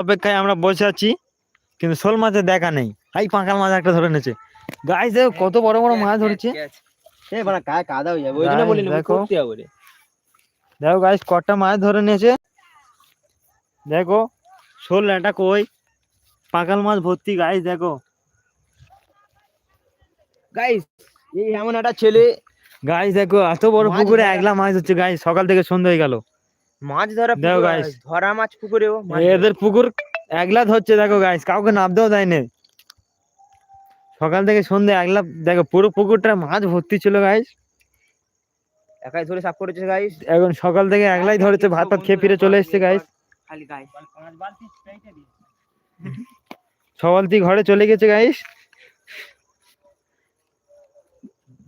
অপেক্ষায় আমরা বসে আছি কিন্তু শোল মাছের দেখা নেই। এই পাঁকাল মাছ একটা ধরে এনেছে গাইস দেখো কত বড় বড় মাছ ধরেছে। দেখো। গাইস কটা মাছ ধরে নিয়েছে। দেখো শোল এটা কই? পাকাল মাছ ভর্তি গাইস দেখো। গাইস এই এমন একটা ছেলে গাইস দেখো এত বড় পুকুরে একলা মাছ হচ্ছে গাইস সকাল থেকে সন্ধ্যা হয়ে গেল। মাছ ধরা দেখো guys। ধরা মাছ পুকুরেও এদের পুকুর একলা ধরছে দেখো গাইস কাউকে নামতেও দেয় না সকাল থেকে সন্ধ্যা একলা দেখো পুরো পুকুরটা মাছ ভর্তি ছিল গাইস একাই ধরে সাফ করেছে গাইস এখন সকাল থেকে একলাই ধরেছে ভাত ভাত খেয়ে ফিরে চলে এসেছে গাইস খালি সকাল থেকে ঘরে চলে গেছে গাইস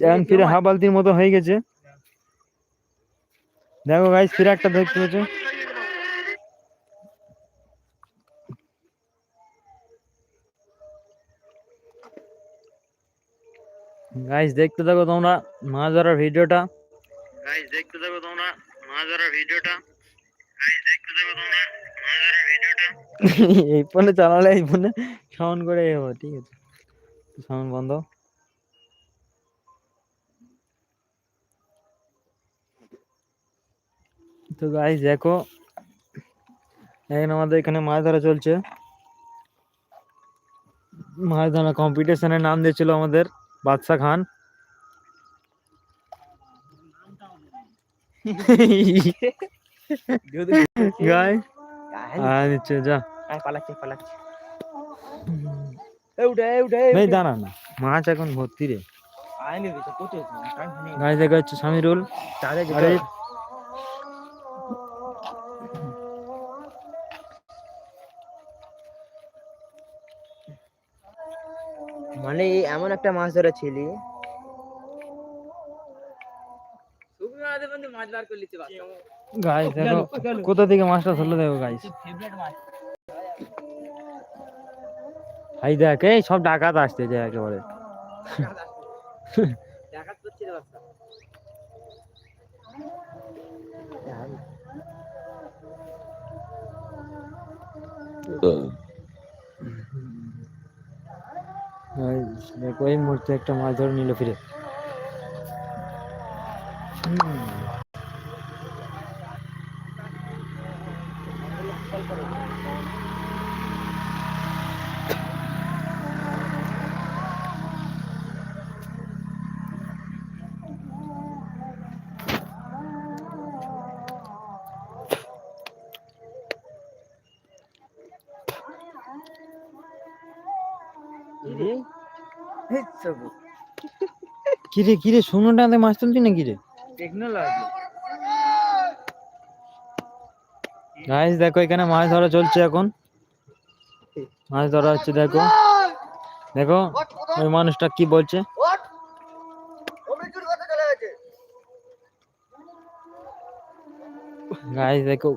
এখন ফিরে হাফ বালতির মতো হয়ে গেছে। দেখো গাইস ফিরে একটা দেখতে পেয়েছে গাইস দেখতে থাকো তোমরা মাছ ধরার ভিডিওটা। গাইস দেখতে থাকো তোমরা মাছ ধরার ভিডিওটা। গাইস দেখতে থাকো তোমরা এই ফোনে চালালে এই ফোনে সাউন্ড করে ঠিক আছে। সাউন্ড বন্ধ। তো গাইস দেখো এখন আমাদের এখানে মাছ ধরা চলছে। মাছ ধরা কম্পিটিশনের নাম দিয়েছিল আমাদের বাদশা খান। গাই যা। পালাচ্ছে পালাচ্ছে। এ উঠে এ উঠে এই দাঁড়া না মাছ এখন ভর্তি রে। দেখা হচ্ছে সামিরুল আরে মানে এমন একটা মাছ ধরা ছেলে গাইস দেখো কোথা থেকে মাছটা ধরলো দেখো গাইস এই দেখ এই সব ডাকাত আসতেছে একেবারে। Guys, দেখো এই মুহূর্তে একটা মাছ ধরে নিল ফিরে হুম। কিরে কিরে শুকনো টানতে মাছ তুলছি না কিরে টেকনোলজি। গাইস দেখো এখানে মাছ ধরা চলছে এখন। মাছ ধরা হচ্ছে দেখো। দেখো ওই মানুষটা কি বলছে? গাইস দেখো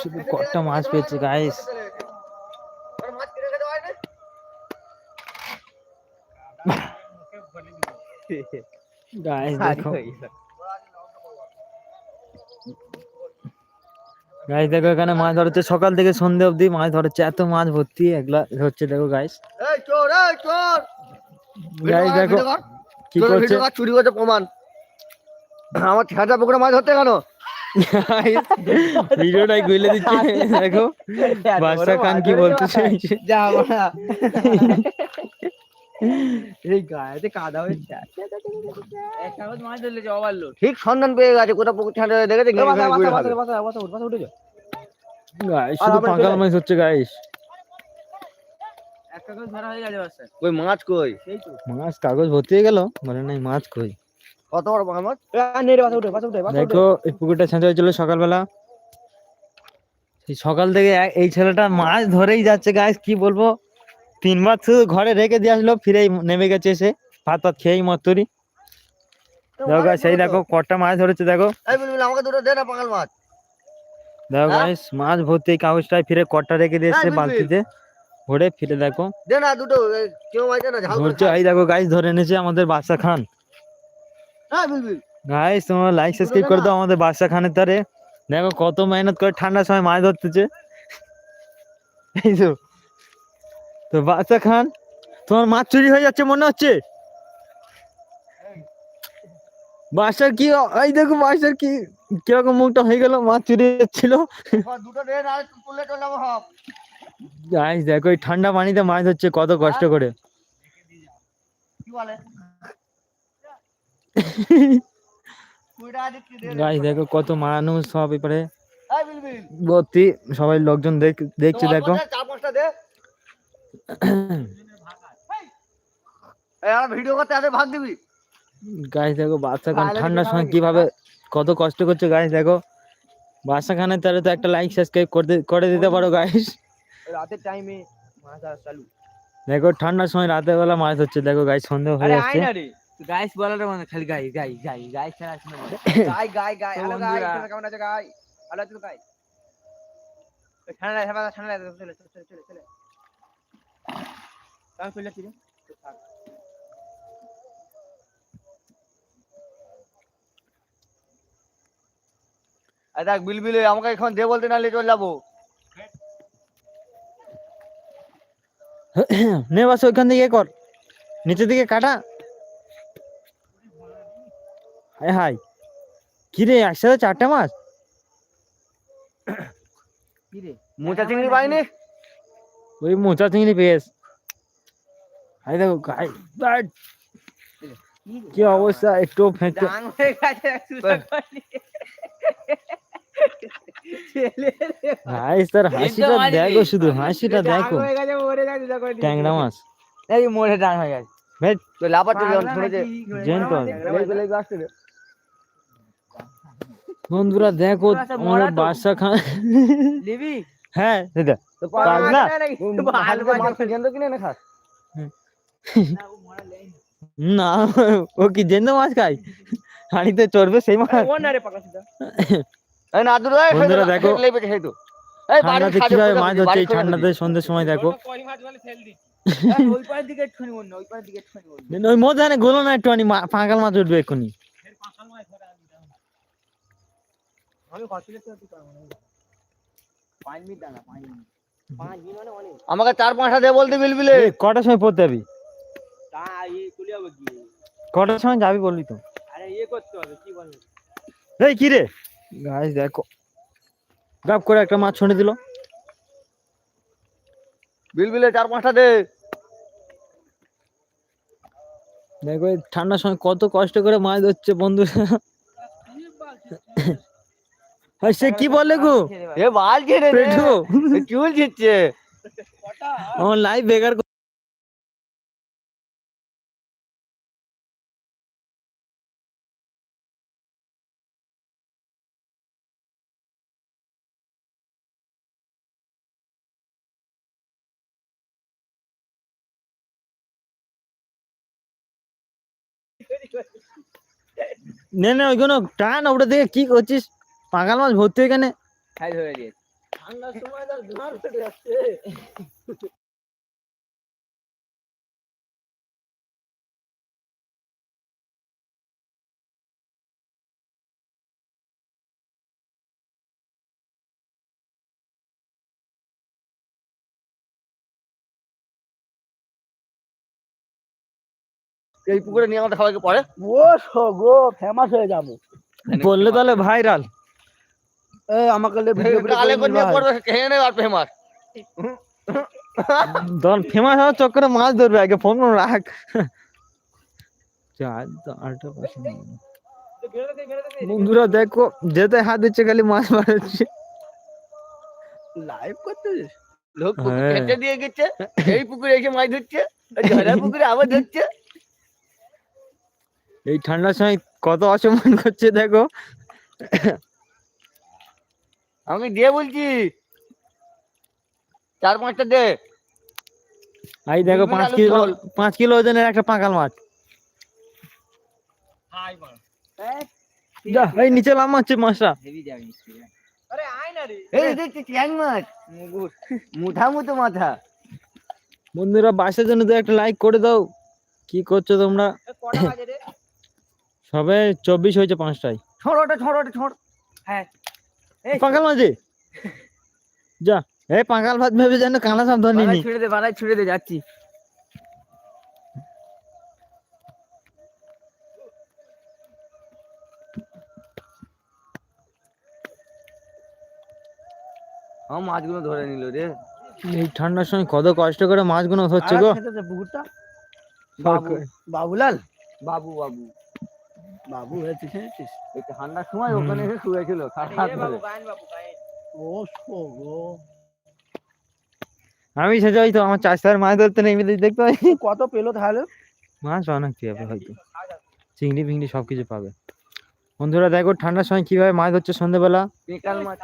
শুধু কটা মাছ পেয়েছে গাইস গাইস দেখো। গাইস দেখো এখানে মাছ ধরছে সকাল থেকে সন্ধে অবধি মাছ ধরছে এত মাছ ভর্তি একলা হচ্ছে দেখো গাইস গাইস দেখো কি করছে। চুরি করতে প্রমাণ। আমার ঠেটা পুকুরে মাছ ধরতে কেন? ভিডিওটাই গুলে দিচ্ছে। দেখো। বাদশা খান কি বলতেছে? যা বাড়া। এই গায়েতে কাদা হয়েছে মাছ ধরলে যে ওভারলোড ঠিক সন্ধান পেয়ে গেছে কোথাও পুকুর ঠান্ডা দেখেছে গাইস শুধু পাকাল মাছ হচ্ছে গাইস। হয়ে কই মাছ কই? তো। মাছ কাগজ ভর্তি হয়ে গেল বলে নাই মাছ কই। কত বড় মাছ? নেড়ে উঠে উঠে বাসা দেখো এই পুকুরটা ছেঁচা হয়েছিল সকালবেলা। সেই সকাল থেকে এই ছেলেটা মাছ ধরেই যাচ্ছে গাইস কি বলব? তিনবার শুধু ঘরে রেখে দিয়ে আসলো ফিরেই নেমে গেছে এসে ভাত ভাত খেয়েই মত্তরি দেখো সেই দেখো কটা মাছ ধরেছে দেখো। আমাকে দুটো দে না পাগল মাছ। দেখো হ্যাঁ? গাইস মাছ ভর্তি কাগজটায় ফিরে কটা রেখে দিয়েছে বালতিতে। ভরে ফিরে দেখো। দে না দুটো কেউ মাছ না ধরছে এই দেখো গাইস ধরে এনেছে আমাদের বাদশা খান। হ্যাঁ গাইস তোমরা লাইক সাবস্ক্রাইব করে দাও আমাদের বাদশা খানের তারে। দেখো কত মেহনত করে ঠান্ডার সময় মাছ ধরতেছে। এই তো। তো বাচ্চা খান তোমার মাছ চুরি হয়ে যাচ্ছে মনে হচ্ছে? বাসার কি এই দেখো বাসার কি কীরকম মুখটা হয়ে গেল মাছ চুরি যাচ্ছিল গাইস দেখো এই ঠান্ডা পানিতে মাছ ধরছে কত কষ্ট করে। কি বলে? কুড়ি টাকা দিচ্ছি দে গাইস দেখো কত মানুষ সব এপারে। ভর্তি সবাই লোকজন দেখ দেখছে দেখো। চার পাঁচটা দে? ভিডিও করতে এত ভাগ দিবি গাইস দেখো বাচ্চা খান ঠান্ডার সময়? কীভাবে কত কষ্ট করছে গাইস দেখো বাচ্চা খানের তাহলে তো একটা লাইক সাবস্ক্রাইব করে দিতে পারো গাইস রাতের টাইমে মাছ চালু দেখো ঠান্ডার সময় রাতের বেলা মাছ হচ্ছে দেখো গাইস সন্দেহ হয়ে যাচ্ছে গাইস বলার মানে খালি গাই গাই গাই গাই ছাড়া আসে না গাই গাই গাই হ্যালো গাই কেমন আছো গাই ভালো আছো গাই ঠান্ডা ঠান্ডা ঠান্ডা চলে চলে চলে চলে কাম চলে আরে দেখ বিল বিল আমাকে এখন দে বলতে নালে চলে যাব নে বাস ওইখান থেকে কর। নিচের দিকে কাটা। হাই হাই কি রে একসাথে চারটে মাছ? কি রে? মোটা চিংড়ি পাইনি? ওই মোচা চিংড়ি পেয়েস হাই দেখো গাই বাট কি অবস্থা? একটু ফেঁচে ডাং হয়ে গেছে সুসা করলি ছেলে রে গাইস তার হাসিটা। দেখো শুধু হাসিটা দেখো। হয়ে ট্যাংরা মাছ। এই মোড়ে ডাং হয়ে গেছে। ভেট তো লাপাতে যখন শুনেছে জেন্ত লেগে লেগে আসছে রে বন্ধুরা দেখো তোরা সব আমাদের মরা তো। খান লিবি হ্যাঁ সেটা তো পাগলা? কিনে না খাস না ও কি জেন্দ মাছ খায়? হাঁড়িতে চড়বে সেই মাছ? ও না রে পাকা সিধা এই না দূর বন্ধুরা দেখো। লেবে খেয়ে তো এই বাড়ি ঠান্ডাতে কীভাবে মাছ দিবি, এই ঠান্ডাতে সন্ধ্যের সময় দেখো। ওই মধ্যে গোলো না একটু পাঁকাল মাছ উঠবে এক্ষুনি। আমি কত যেতে তুই পারব না পাঁচ মিনিট দাঁড়া পাঁচ মিনিট। পাঁচ মিনিট মানে আমাকে চার পাঁচটা দে বলতে বিলবিলে। কটার সময় পড়তে যাবি? তা কি কটার সময় যাবি বলবি তো? আরে ইয়ে করতে হবে কি বলব? এই কি রে? গাছ দেখো। গাপ করে একটা মাছ ছড়ে দিল। বিলবিলে চার পাঁচটা দে। দেখো ঠান্ডার সময় কত কষ্ট করে মাছ ধরছে বন্ধুরা সে কি বলে গো? এ বাল এ চুল আমার লাইফ বেকার নে নে ওইগুলো টান ওটা দেখে কি করছিস? পাগাল মাছ ভর্তি এখানে খাই ধরে দিয়েছে ঠান্ডার সময় তার ধার যাচ্ছে। এই পুকুরে নিয়ে আমাদের সবাইকে পড়ে। ও গো ফেমাস হয়ে যাব। বললে তাহলে ভাইরাল এ আমাকে লে ভিডিও কালে করে নিয়ে পড়বে খেয়ে নেবে আর ফেমাস তখন ফেমাস হওয়ার চক্করে মাছ ধরবে আগে ফোন রাখ। চার আটটা পাঁচটা বন্ধুরা দেখো যেতে হাত দিচ্ছে খালি মাছ মারাচ্ছে। লাইভ করতে লোক হ্যাঁ। কেটে দিয়ে গেছে এই পুকুরে এসে মাছ ধরছে ঝরা পুকুরে আবার ধরছে। এই ঠান্ডার সময় কত অসম্মান করছে দেখো। আমি দিয়ে বলছি। চার পাঁচটা দে। এই দেখো পাঁচ কিলো পাঁচ কিলো ওজনের একটা পাকাল মাছ। যা এই নিচে লাম মারছে মাছটা। আরে আয় না রে। এই দেখছি চ্যাং মাছ। মুগুর। মুঠা মতো মাথা। বন্ধুরা বাসের জন্য তো একটা লাইক করে দাও। কি করছ তোমরা? কটা বাজে রে? সবে চব্বিশ হয়েছে পাঁচটায়। ছড়োটা ছড়োটা ছড় হ্যাঁ। এই মাঝে। যা। এই পাঙ্কাল ভাত ভেবে যেন কানা সাপ ধরে বাড়াই নি ছুড়ে দে বাড়াই ছুড়ে দে যাচ্ছি। আমার মাছগুলো ধরে নিল রে। এই ঠান্ডার সময় কত কষ্ট করে মাছগুলো ধরছে গো। পুকুরটা? বাবু বাবুলাল? বাবু বাবু। বাবু হয়েছে খেয়েছিস? এই ঠান্ডার সময়। ওখানে এসে শুয়েছিল ও শো গো আমি সেটা হয়তো আমার চাষার মাছ ধরতে নেই দেখতে পাই। কত পেল তাহলে? মাছ অনেক পেয়ে হয়তো। চিংড়ি ফিংড়ি সবকিছু পাবে। বন্ধুরা দেখো ঠান্ডার সময় কীভাবে মাছ ধরছে সন্ধ্যেবেলা বিকাল মাছ।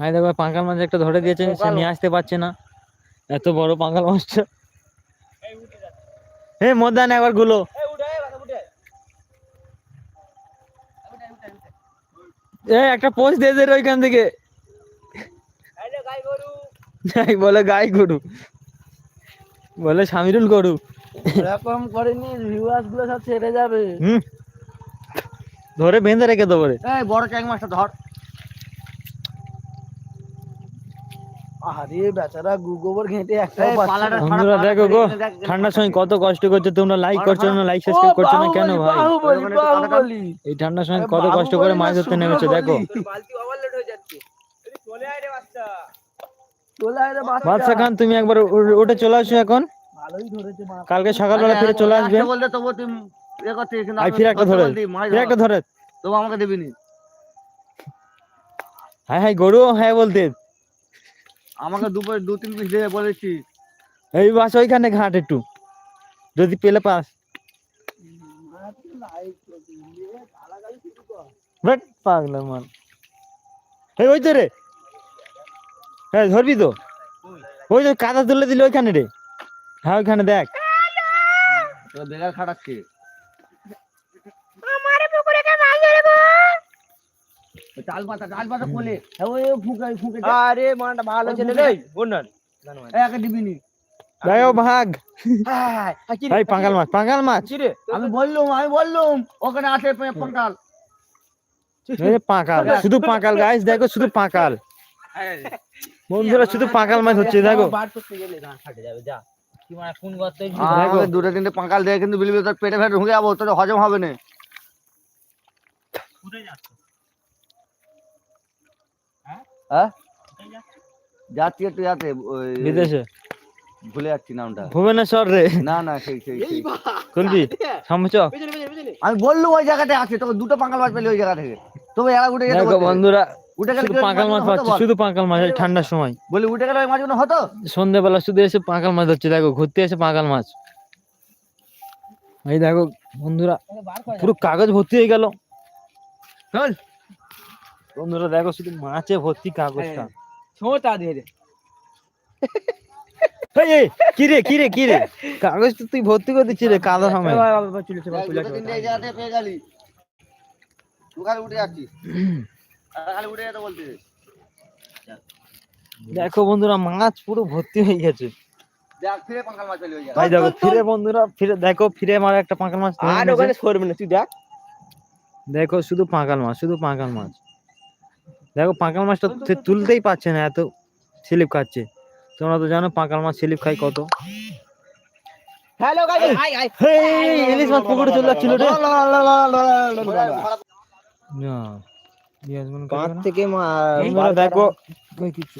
আমি দেখো পাঙ্কাল মাছ একটা ধরে দিয়েছে সে নিয়ে আসতে পারছে না। এত বড় পাঙ্কাল মাছটা। হে মদান একবারগুলো। এ একটা পোস্ট দিয়ে দে ওইখান থেকে। বলে গাই গরু। বলে সামিরুল গরু। এরকম করেনি ভিউয়ার্সগুলো সব ছেড়ে যাবে। ধরে বেঁধে রেখে দেবো রে। এই বড় ট্যাং মাছটা ধর। আরে বেচারা গোবর ঘেঁটে একটা এই পালাটা ছাড়া, বন্ধুরা দেখো গো ছেড়ে দেখ, দেখ, ঠান্ডার সময় কত কষ্ট করছ তোমরা লাইক করছ না লাইক সাবস্ক্রাইব করছ না কেন ভাই? এই ঠান্ডার সময় কত কষ্ট করে মাছ ধরতে নেমেছো দেখো। হয়ে বাদশা খান তুমি একবার উঠে চলে আসো এখন। কালকে সকালবেলা ফিরে চলে আসবে। তবু ইয়ে ফিরে একটা ধরে। মাছ ফিরে একটা ধর। তবু আমাকে হাই হাই গরু হ্যাঁ বলতে। আমাকে দুপুরে দু তিন পিস দিয়ে বলেছি। এই বাস ওইখানে ঘাট একটু। যদি পেলে পাস। বাট পাগলা মান এই ওই তো রে। হ্যাঁ ধরবি তো? ওই তো কাদা তুলে দিলি ওইখানে রে। হ্যাঁ ওইখানে দেখ। বেকার খাটাচ্ছি চাল পাতা চাল পাতা কোলে হ্যাঁ, ওই ফুঁকে ফুঁকে আরে মানটা ভালো ছেলে রে বন্যার একে দিবি নি। দেখো ভাগ। হ্যাঁ এই পাঙ্গাল মাছ পাঙ্গাল মাছ। রে? আমি বললুম আমি বললুম ওখানে আছে পে- পঙ্কাল এই পাঁকাল শুধু পাঁকাল গাইস দেখো শুধু পাঁকাল বন্ধুরা শুধু পাঁকাল মাছ হচ্ছে দেখো। বার করতে গেলে গান ফাটে যাবে যা। কি মানে কোন গর্তে আমাকে দুটো তিনটে পাঙ্কাল দিয়ে কিন্তু বিলিবি তোর পেটে ফেটে ঢুকে যাব তোর হজম হবে না। হ্যাঁ? যাচ্ছি একটু যাতে বিদেশে? ভুলে যাচ্ছি নামটা। ভুবনেশ্বর রে। না না সেই সেই সেই। সামচ আমি বললুম ওই জায়গাতে আছে তোকে দুটো পাঙ্কাল মাছ পেলে ওই জায়গা থেকে। তবে এরা উঠে বলতে। বন্ধুরা উঠে গেলে শুধু পাঁকাল মাছ পাচ্ছে শুধু পাঁকাল মাছ ঠান্ডার সময়। বলি উঠে গেলে ওই মাছগুলো হতো? সন্ধ্যেবেলা শুধু এসে পাঁকাল মাছ হচ্ছে দেখো ঘুরতে এসে পাঁকাল মাছ। এই দেখো বন্ধুরা পুরো কাগজ ভর্তি হয়ে গেল। চল। বন্ধুরা দেখো শুধু মাছে ভর্তি কাগজটা ছোটা দিয়ে দে। এই, এই, কি রে কি কি রে? কাগজ তো তুই ভর্তি করে দিচ্ছি রে কাদা সময়। দেখো বন্ধুরা মাছ পুরো ভর্তি হয়ে গেছে। দেখ ফিরে ভাই দেখো বন্ধুরা ফিরে দেখো ফিরে আমার একটা পাঁকাল মাছ ধরে আর ওখানে সরবে না তুই দেখ। দেখো শুধু পাঁকাল মাছ শুধু পাঁকাল মাছ। দেখো পাঁকাল মাছটা তুই তুলতেই পারছে না এত স্লিপ খাচ্ছে। তোমরা তো জানো পাঁকাল মাছ স্লিপ খায় কত। Hello guys. I I hey, ইলিশ মাছ পুকুরে চলে যাচ্ছিল রে। না, পেঁয়াজ মনে করবে থেকে বন্ধুরা দেখো। কই কিছু।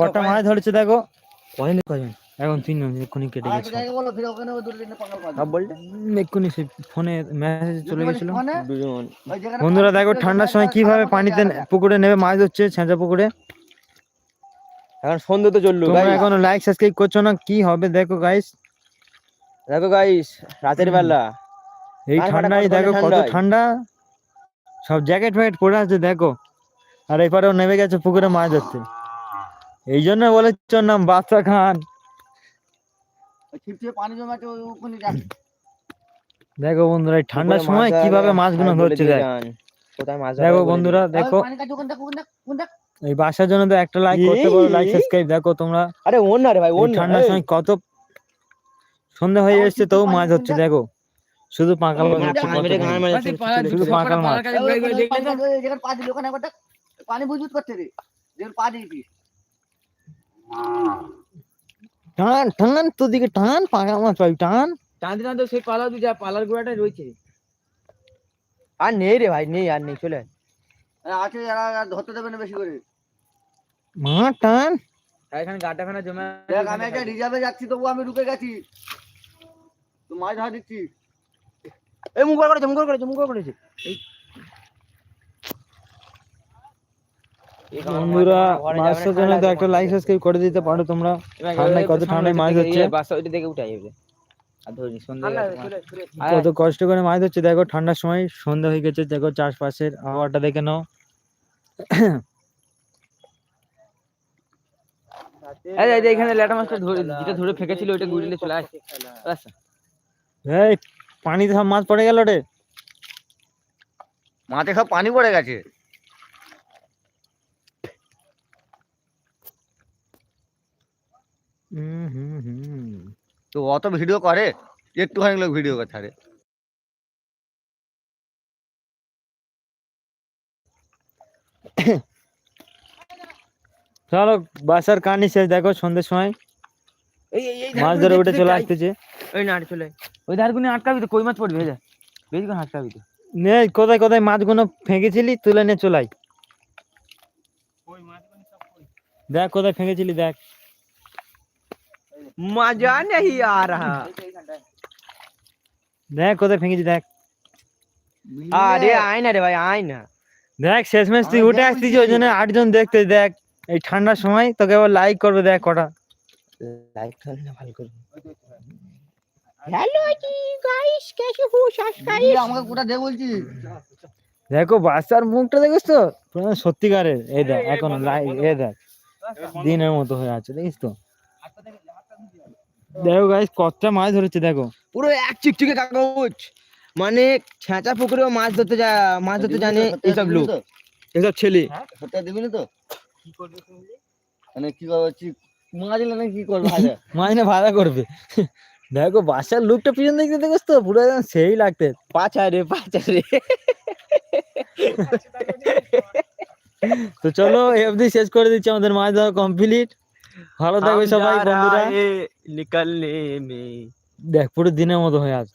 কটা মাছ ধরেছে দেখো। কয়নি কয়জন? এখন তিনজন এক্ষুনি কেটে গেছে বলো এক্ষুনি সেই ফোনে মেসেজ চলে গেছিল। দুজন। বন্ধুরা দেখো ঠান্ডার সময় কীভাবে পানিতে পুকুরে নেবে মাছ ধরছে ছেঁচা পুকুরে। এখন সন্ধ্যে তো চলল তোমরা এখনও লাইক সাবস্ক্রাইব করছ না কি হবে দেখো গাইস দেখো গাইস রাতের বেলা। এই ঠান্ডায় দেখো কত ঠান্ডা। সব জ্যাকেট ফ্যাকেট পরে আছে দেখো। আর এপারেও নেমে গেছে পুকুরে মাছ ধরতে। এই জন্য বলেছ ওর নাম বাদশা খান। ছিপছিপে পানি জমে ওখানে যাচ্ছে দেখো বন্ধুরা এই ঠান্ডার সময় কীভাবে মাছগুলো বলে ধরছে দেখ। বন্ধুরা দেখো। এই বাসার জন্য তো একটা লাইক করতে পারো লাইক সাবস্ক্রাইব দেখো তোমরা। আরে ওন না রে ভাই ওন ঠান্ডার সময় কত সন্ধ্যা হয়ে এসছে তবু মাছ ধরছে দেখো। শুধু পাঁকাল মাছ হচ্ছে শুধু পাঁকাল মাছ। যেখানে পা দিলি ওখানে একবার পানি বুঝবুঝ করছে রে। যেখানে পা দিয়েছিস টান টান তোর দিকে টান পাকা মাছ পাবি টান। টানতে টানতে সেই পালা তুই যা পালার গোড়াটাই রয়েছে। আর নেই রে ভাই নেই আর নেই চলে আয়। আছে যারা আর ধরতে দেবে না বেশি করে। মা টান। আর এখানে গাড্ডা খানা জমে দেখ আমি একটা রিজার্ভে যাচ্ছি তবু আমি ঢুকে গেছি। তো মাছ ধরা দিচ্ছি এই মুখ করে করেছে মুখ করে করেছে মুখ করে করেছে। এই এই কারণে বন্ধুরা ঘরে যাবে না, মাছের জন্য তো একটা লাইক সাবস্ক্রাইব করে দিতে পারো তোমরা। ঠান্ডায় কত ঠান্ডায় মাছ হচ্ছে। বাসা ওইটা দেখে উঠে যাবে আর ধরি সন্ধ্যে ঠান্ডা গেছে চলে আর কত কষ্ট করে মাছ ধরছে দেখো ঠান্ডার সময় সন্ধ্যা হয়ে গেছে দেখো চারপাশের আবহাওয়াটা দেখে নাও। এই এই যে এখানে ল্যাটা মাছটা ধরে যেটা ধরে ফেকেছিল ওইটা গুড়িলে চলে আসে আচ্ছা। এই পানিতে সব মাছ পড়ে গেল রে। মাঠে সব পানি পড়ে গেছে হুম হুম হুম তো অত ভিডিও করে একটুখানি লোক ভিডিও করে ছাড়ে। চলো বাসার কানি শেষ দেখো সন্ধ্যের সময়। মাছ ধরে উঠে চলে আসতেছে। ওই না চলে। ওই ধারগুনি আটকাবি তো কই মাছ পড়বে যা। বেশি করে আটকাবি তো। নে কোথায় কোথায় মাছগুলো ফেঁকেছিলি তুলে নিয়ে চলাই দেখ কোথায় ফেঁকেছিলি দেখ। মজা নেই আ রাহা দেখ কোথায় ফেঁকেছি দেখ আরে আয় না রে ভাই আয় না দেখ শেষমেশ তুই উঠে আসতিস ওই জন্য আটজন দেখতে দেখ এই ঠান্ডার সময় তোকে আবার লাইক করবে দেখ কটা। লাইক করলে না ভালো করে। দিদি, আমাকে কোটা দে বলছি। দেখো বাচ্চার মুখটা দেখিস তো? সত্যিকারের। এই দেখ এখন লাইক এ দেখ দিনের মতো হয়ে আছে দেখিস তো? দেখো গাইস কতটা মাছ ধরেছে দেখো। পুরো এক চিকচিকে কাগজ। মানে ছেঁচা পুকুরেও মাছ ধরতে যা মাছ ধরতে জানে এইসব লোক। এইসব ছেলে। সত্যি দিবি না তো? মানে কি করব মাছ না কি করব মাছ না ভাড়া করবে। দেখো বাচ্চার লুকটা পিছন দেখতে দেখিস তো পুরো একদম সেই লাগতে। পাঁচা রে পাঁচা রে। তো চলো অবধি শেষ করে দিচ্ছি আমাদের মাছ ধরা কমপ্লিট ভালো থাকবে সবাই বন্ধুরা। নিকলনে মে দেখ পুরো দিনের মতো হয়ে আছে